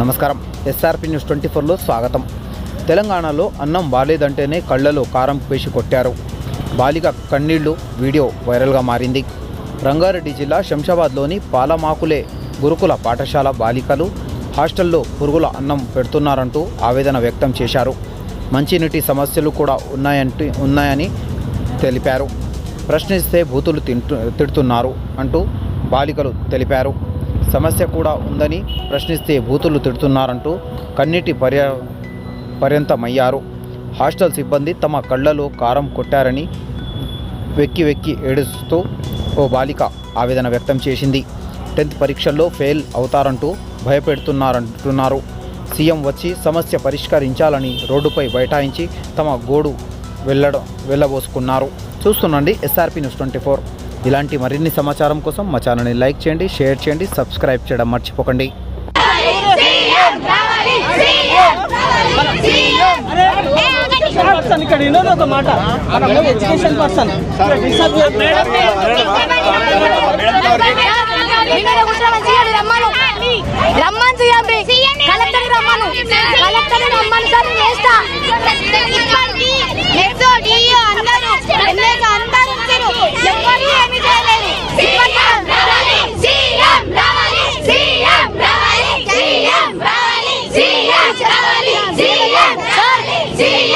నమస్కారం. SRP news twenty ఫోర్లో స్వాగతం. తెలంగాణలో అన్నం బాలేదంటేనే కళ్ళలో కారం వేసి కొట్టారు. బాలిక కన్నీళ్ళు వీడియో వైరల్గా మారింది. రంగారెడ్డి జిల్లా శంషాబాద్లోని పాలమాకులే గురుకుల పాఠశాల బాలికలు హాస్టల్లో పురుగుల అన్నం పెడుతున్నారంటూ ఆవేదన వ్యక్తం చేశారు. మంచినీటి సమస్యలు కూడా ఉన్నాయంటే ఉన్నాయని తెలిపారు. ప్రశ్నిస్తే భూతులు తింటు తిడుతున్నారు అంటూ బాలికలు తెలిపారు. సమస్య కూడా ఉందని ప్రశ్నిస్తే బూతులు తిడుతున్నారంటూ కన్నీటి పర్య పర్యంతమయ్యారు. హాస్టల్ సిబ్బంది తమ కళ్ళలో కారం కొట్టారని వెక్కి వెక్కి ఏడుస్తూ ఓ బాలిక ఆవేదన వ్యక్తం చేసింది. టెన్త్ పరీక్షల్లో ఫెయిల్ అవుతారంటూ భయపెడుతున్నారంటున్నారు. సీఎం వచ్చి సమస్య పరిష్కరించాలని రోడ్డుపై బైఠాయించి తమ గోడు వెళ్ళడం వెళ్ళబోసుకున్నారు. చూస్తుండండి ఎస్ఆర్పి న్యూస్ ట్వంటీ ఫోర్. ఇలాంటి మరిన్ని సమాచారం కోసం మా ఛానల్ని లైక్ చేయండి షేర్ చేయండి సబ్స్క్రైబ్ చేయడం మర్చిపోకండి పర్సన్ ఇక్కడ వినోద్ ఒక మాట మనము ఎడ్యుకేషన్ పర్సన్ రమ్మని కలెక్టర్ రమ్మను కలెక్టర్ రమ్మను సార్ వేస్తా D.